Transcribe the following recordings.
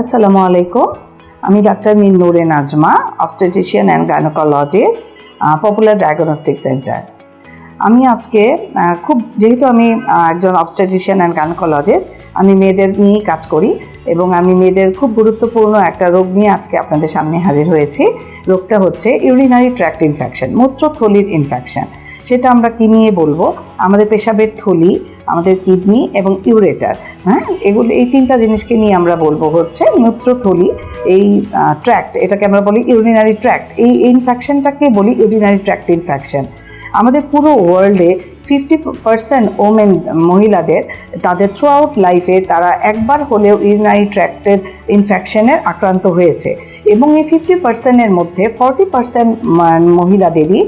আসসালামু আলাইকুম। আমি doctor mean Noore Nazma obstetrician and gynaecologist popular diagnostic centre আমি আজকে খুব, যেহেতু আমি একজন অবস্টেটিশিয়ান অ্যান্ড গাইনোকোলজিস্ট আমি মেয়েদের নিয়েই কাজ করি এবং আমি মেয়েদের খুব গুরুত্বপূর্ণ একটা রোগ নিয়ে আজকে আপনাদের সামনে হাজির হয়েছি। রোগটা হচ্ছে ইউরিনারি ট্র্যাক্ট ইনফেকশন মূত্রথলির ইনফেকশন সেটা আমরা কি নিয়ে বলব? আমাদের পেশাবের থলি আমাদের কিডনি এবং ইউরেটার হ্যাঁ? এগুলো এই তিনটা জিনিসকে নিয়ে আমরা বলব হচ্ছে মূত্রথলি, এই ট্র্যাক্ট এটাকে আমরা বলি ইউরিনারি ট্র্যাক্ট এই ইনফেকশনটাকে বলি ইউরিনারি ট্র্যাক্ট ইনফেকশন আমাদের পুরো ওয়ার্ল্ডে ফিফটি পার্সেন্ট ওমেন মহিলাদের, তাদের থ্রু আউট লাইফে তারা একবার হলেও ইউরিনারি ট্র্যাক্টের ইনফেকশনের আক্রান্ত হয়েছে। এবং এই ফিফটি পার্সেন্টের মধ্যে ফর্টি পার্সেন্ট মহিলাদেরই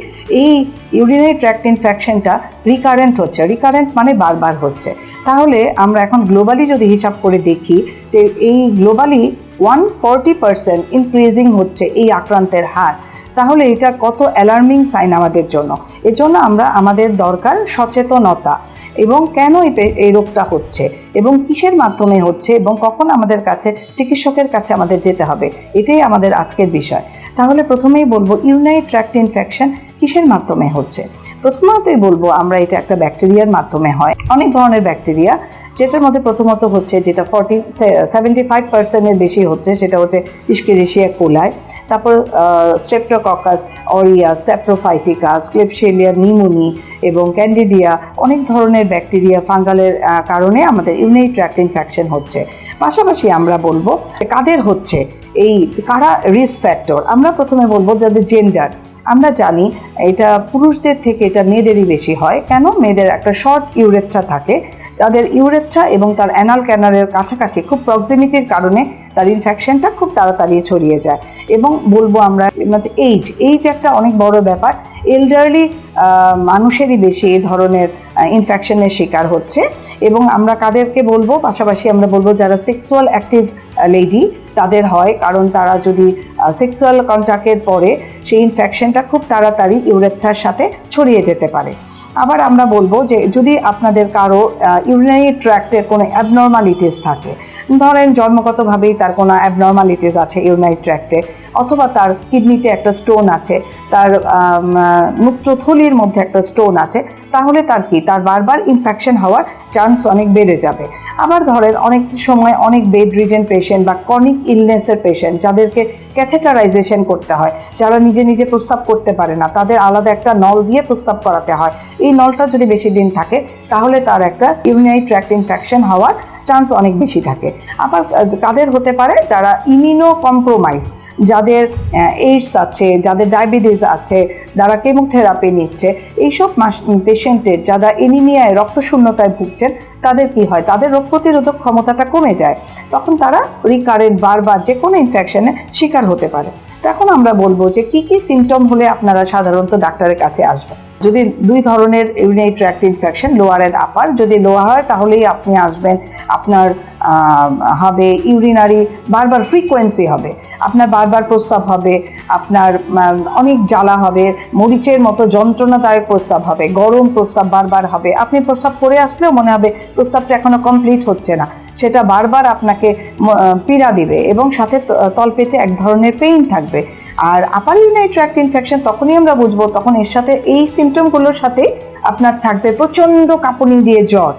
এই ইউরিনারি ট্র্যাক্ট ইনফেকশনটা রিকারেন্ট হচ্ছে। রিকারেন্ট মানে বারবার হচ্ছে। তাহলে আমরা এখন গ্লোবালি যদি হিসাব করে দেখি যে এই globally one forty percent increasing হচ্ছে এই আক্রান্তের হার। তাহলে এটা কত অ্যালার্মিং সাইন আমাদের জন্য। এজন্য আমরা আমাদের দরকার সচেতনতা এবং কেন এই এই রোগটা হচ্ছে এবং কিসের মাধ্যমে হচ্ছে এবং কখন আমাদের কাছে চিকিৎসকের কাছে আমাদের যেতে হবে, এটাই আমাদের আজকের বিষয়। তাহলে প্রথমেই বলব ইউনাইট ট্র্যাক্ট ইনফেকশন কিসের মাধ্যমে হচ্ছে? প্রথমতই বলব আমরা এটা একটা ব্যাকটেরিয়ার মাধ্যমে হয়। অনেক ধরনের ব্যাকটেরিয়া যেটার মধ্যে প্রথমত হচ্ছে যেটা ফর্টি সেভেন্টি ফাইভ পার্সেন্টের বেশি হচ্ছে, সেটা হচ্ছে ইস্কেরেশিয়া কোলায় তারপর স্ট্রেপ্টোককাস অরিয়া স্যাপ্রোফাইটিকাস ক্লেপশেলিয়া নিমোনি এবং ক্যান্ডিডিয়া অনেক ধরনের ব্যাকটেরিয়া ফাঙ্গালের কারণে আমাদের ইউনিট ট্র্যাক্ট ইনফেকশন হচ্ছে। পাশাপাশি আমরা বলব কাদের হচ্ছে এই, কারা রিস্ক ফ্যাক্টর আমরা প্রথমে বলব যাদের জেন্ডার আমরা জানি এটা পুরুষদের থেকে এটা মেয়েদেরই বেশি হয়। কেন? মেয়েদের একটা শর্ট ইউরেথ্রা থাকে। তাদের ইউরেথ্রা এবং তার অ্যানাল ক্যানালের কাছাকাছি খুব প্রক্সিমিটির কারণে তার ইনফেকশনটা খুব তাড়াতাড়ি ছড়িয়ে যায়। এবং বলব আমরা এইজ এইজ একটা অনেক বড় ব্যাপার। এল্ডারলি মানুষেরই বেশি এই ধরনের ইনফেকশনের শিকার হচ্ছে। এবং আমরা কাদেরকে বলব, পাশাপাশি আমরা বলব যারা সেক্সুয়াল অ্যাক্টিভ লেডি তাদের হয়, কারণ তারা যদি সেক্সুয়াল কন্ট্যাক্টের পরে সেই ইনফেকশনটা খুব তাড়াতাড়ি ইউরেথ্রার সাথে ছড়িয়ে যেতে পারে। আবার আমরা বলব যে যদি আপনাদের কারও ইউরিনারি ট্র্যাক্টের কোনো অ্যাবনর্মালিটিস থাকে, ধরেন জন্মগতভাবেই তার কোনো অ্যাবনর্মালিটিস আছে ইউরিনারি ট্র্যাক্টে অথবা তার কিডনিতে একটা স্টোন আছে, তার মূত্রথলির মধ্যে একটা স্টোন আছে, তাহলে তার কি? তার বারবার ইনফেকশন হওয়ার চান্স অনেক বেড়ে যাবে। আবার ধরেন অনেক সময় অনেক বেড রিডেন পেশেন্ট বা কনিক ইলনেসের পেশেন্ট যাদেরকে ক্যাথেটারাইজেশন করতে হয়, যারা নিজে নিজে প্রস্তাব করতে পারে না, তাদের আলাদা একটা নল দিয়ে প্রস্তাব করাতে হয়। এই নলটা যদি বেশি দিন থাকে, তাহলে তার একটা ইউরিনারি ট্র্যাক্ট ইনফেকশন হওয়ার চান্স অনেক বেশি থাকে। আবার কাদের হতে পারে, যারা ইমিউনো কম্প্রোমাইজ যাদের এইডস আছে, যাদের ডায়াবেটিস আছে, যারা কেমোথেরাপি নিচ্ছে, এইসব পেশেন্টের যারা এনিমিয়ায় রক্তশূন্যতায় ভুগছেন তাদের কি হয়? তাদের রোগ প্রতিরোধক ক্ষমতাটা কমে যায়। তখন তারা রিকারেন্ট বারবার যে কোনো ইনফেকশনে শিকার হতে পারে। তখন আমরা বলব যে কি কি সিমটম হলে আপনারা সাধারণত ডাক্তারের কাছে আসবেন? যদি দুই ধরনের urinary tract infection lower and upper যদি লোয়ার হয়, তাহলেই আপনি আসবেন, আপনার হবে ইউরিনারি বারবার ফ্রিকোয়েন্সি হবে, আপনার বারবার প্রস্রাব হবে, আপনার অনেক জ্বালা হবে, মরিচের মতো যন্ত্রণাদায়ক প্রস্রাব হবে, গরম প্রস্রাব বারবার হবে, আপনি প্রস্রাব করে আসলেও মনে হবে প্রস্রাবটা এখনও কমপ্লিট হচ্ছে না, সেটা বারবার আপনাকে পীড়া দিবে এবং সাথে তলপেটে এক ধরনের পেইন থাকবে। আর আপার ইউনারি ট্র্যাক্ট ইনফেকশন তখনই আমরা বুঝব, তখন এর সাথে এই সিমটমগুলোর সাথে আপনার থাকবে প্রচণ্ড কাঁপুনি দিয়ে জ্বর,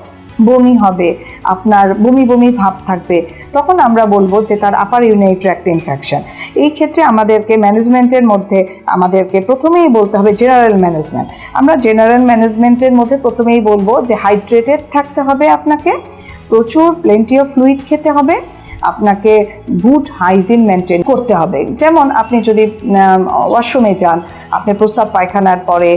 বমি হবে, আপনার বমি বমি ভাব থাকবে। তখন আমরা বলব যে তার আপার ইউনারি ট্র্যাক্ট ইনফেকশন এই ক্ষেত্রে আমাদেরকে ম্যানেজমেন্টের মধ্যে আমাদেরকে প্রথমেই বলতে হবে জেনারেল ম্যানেজমেন্ট আমরা জেনারেল ম্যানেজমেন্টের মধ্যে প্রথমেই বলব যে হাইড্রেটেড থাকতে হবে আপনাকে, প্রচুর প্লেন্টি অফ ফ্লুইড খেতে হবে আপনাকে গুড হাইজিন মেনটেন করতে হবে। যেমন আপনি যদি ওয়াশরুমে যান, আপনি প্রস্রাব পায়খানার পরে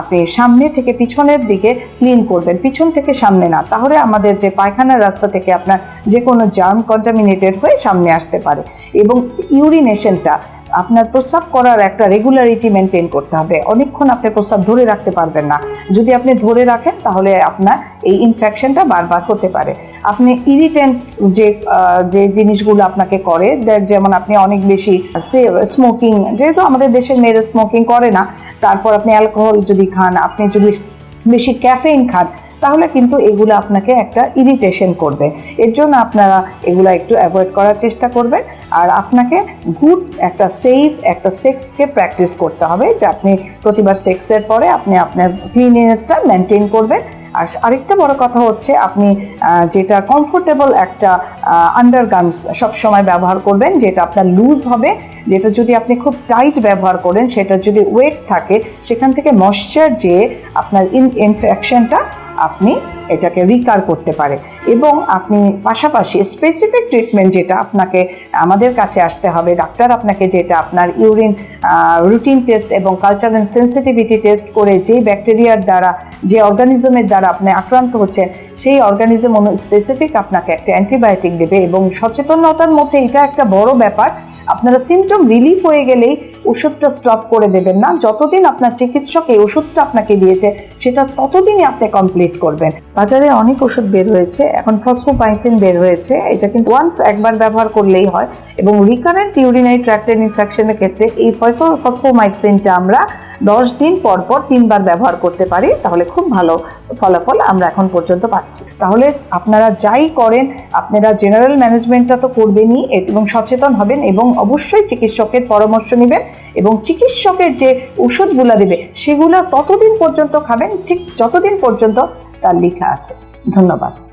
আপনি সামনে থেকে পিছনের দিকে ক্লিন করবেন, পিছন থেকে সামনে না, তাহলে আমাদের যে পায়খানার রাস্তা থেকে আপনার যে কোনো জার্ম কন্টামিনেটেড হয়ে সামনে আসতে পারে। এবং ইউরিনেশনটা আপনার প্রস্রাব করার একটা রেগুলারিটি মেনটেন করতে হবে। অনেকক্ষণ আপনি প্রস্রাব ধরে রাখতে পারবেন না। যদি আপনি ধরে রাখেন, তাহলে আপনার এই ইনফেকশনটা বারবার হতে পারে। আপনি ইরিটেন্ট যে যে জিনিসগুলো আপনাকে করে যেমন আপনি অনেক বেশি স্মোকিং যেহেতু আমাদের দেশের মেয়েরা স্মোকিং করে না, তারপর আপনি অ্যালকোহল যদি খান, আপনি যদি বেশি ক্যাফেইন খান তাহলে কিন্তু এগুলো আপনাকে একটা ইরিটেশন করবে। এর জন্য আপনারা এগুলো একটু অ্যাভয়েড করার চেষ্টা করবেন। আর আপনাকে গুড একটা সেফ একটা সেক্সকে প্র্যাকটিস করতে হবে যে আপনি প্রতিবার সেক্সের পরে আপনি আপনার ক্লিনিনেসটা মেনটেন করবেন। আর আরেকটা বড় কথা হচ্ছে আপনি যেটা কমফোর্টেবল একটা আন্ডারগার্মস সবসময় ব্যবহার করবেন, যেটা আপনার লুজ হবে, যেটা যদি আপনি খুব টাইট ব্যবহার করেন, সেটা যদি ওয়েট থাকে, সেখান থেকে ময়শ্চার যেয়ে আপনার ইন ইনফেকশনটা আপনি এটাকে রিকার করতে পারে। এবং আপনি পাশাপাশি স্পেসিফিক ট্রিটমেন্ট যেটা আপনাকে আমাদের কাছে আসতে হবে ডাক্তার আপনাকে যেটা আপনার ইউরিন রুটিন টেস্ট এবং কালচারাল সেন্সিটিভিটি টেস্ট করে যে ব্যাকটেরিয়ার দ্বারা, যে অর্গানিজমের দ্বারা আপনি আক্রান্ত হচ্ছেন, সেই অর্গানিজম অনু স্পেসিফিক আপনাকে একটা অ্যান্টিবায়োটিক দেবে এবং সচেতনতার মধ্যে এটা একটা বড় ব্যাপার। আপনারা সিমটম রিলিফ হয়ে গেলেই ওষুধটা স্টপ করে দেবেন না। যতদিন আপনার চিকিৎসক এই ওষুধটা আপনাকে দিয়েছে, সেটা ততদিনই আপনি কমপ্লিট করবেন। বাজারে অনেক ওষুধ বের হয়েছে। এখন ফসফোপাইসিন বের হয়েছে। এটা কিন্তু ওয়ান্স একবার ব্যবহার করলেই হয় এবং রিকারেন্ট ইউরিনারি ট্র্যাক্টের ইনফেকশনের ক্ষেত্রে এই ফসফোমাইসিনটা আমরা দশ দিন পর পর তিনবার ব্যবহার করতে পারি। তাহলে খুব ভালো ফলাফল আমরা এখন পর্যন্ত পাচ্ছি। তাহলে আপনারা যাই করেন, আপনারা জেনারেল ম্যানেজমেন্টটা তো করবেনই এবং সচেতন হবেন এবং অবশ্যই চিকিৎসকের পরামর্শ নেবেন। এবং চিকিৎসকের যে ওষুধগুলো দেবে, সেগুলো ততদিন পর্যন্ত খাবেন, ঠিক যতদিন পর্যন্ত তার লেখা আছে। ধন্যবাদ।